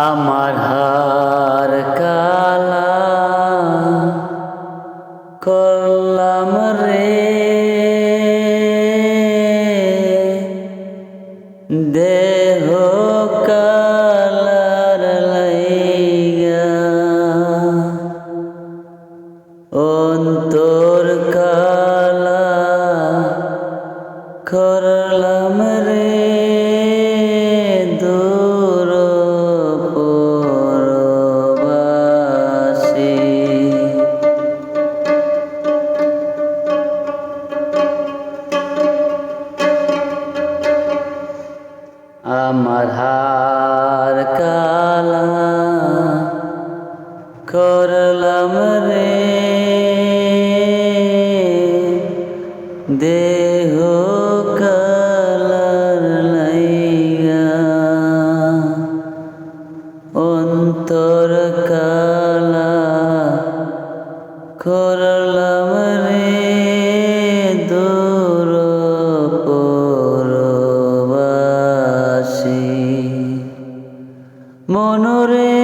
আমার হার কালা করলাম রে দূর মনরে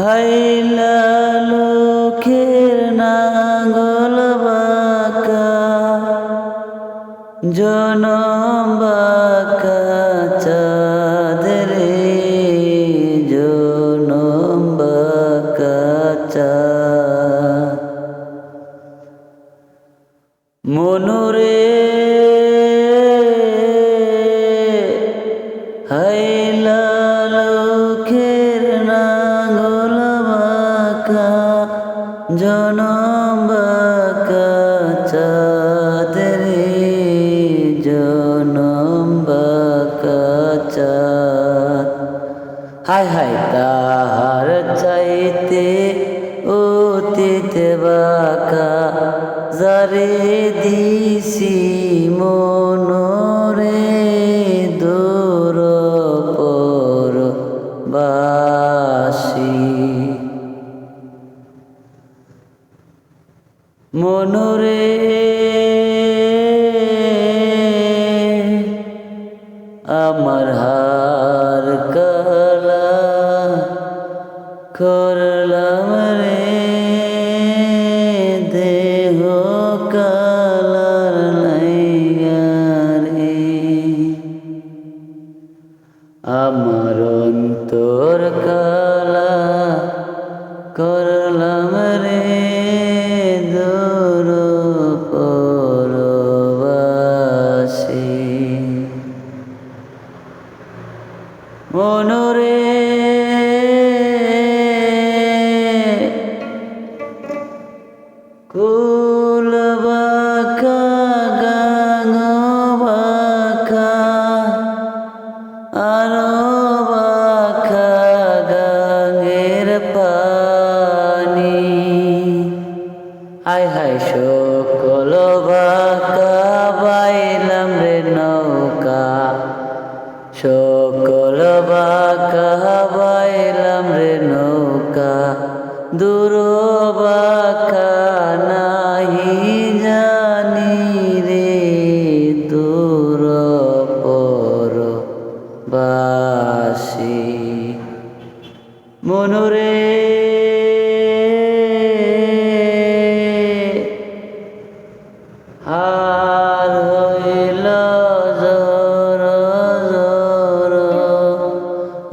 হাইলা নাগল বাকা। জনম মনুরে হাইলা লোকের নাগল বাকা জনম বাকা চাঁদরে জনম হায় হায় তাহার যারে দিছি মনরে দূর পর বাসি। মনরে আমার হার কালা আমার অন্তর কালা করলাম রে দূর পরবাসী। মনরে কুল বাকা দূর নাহি জানি রে দূর পর বাসি মনুরে হার হইল জর জর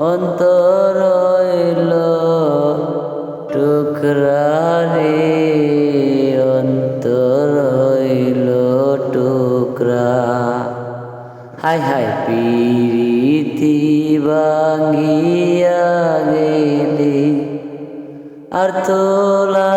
অন্তর হইল টুকরা রে অন্তর হইল টুকরা। হাই হাই পিরিতি বাঙ্গিয়া গেলি। আর তোলা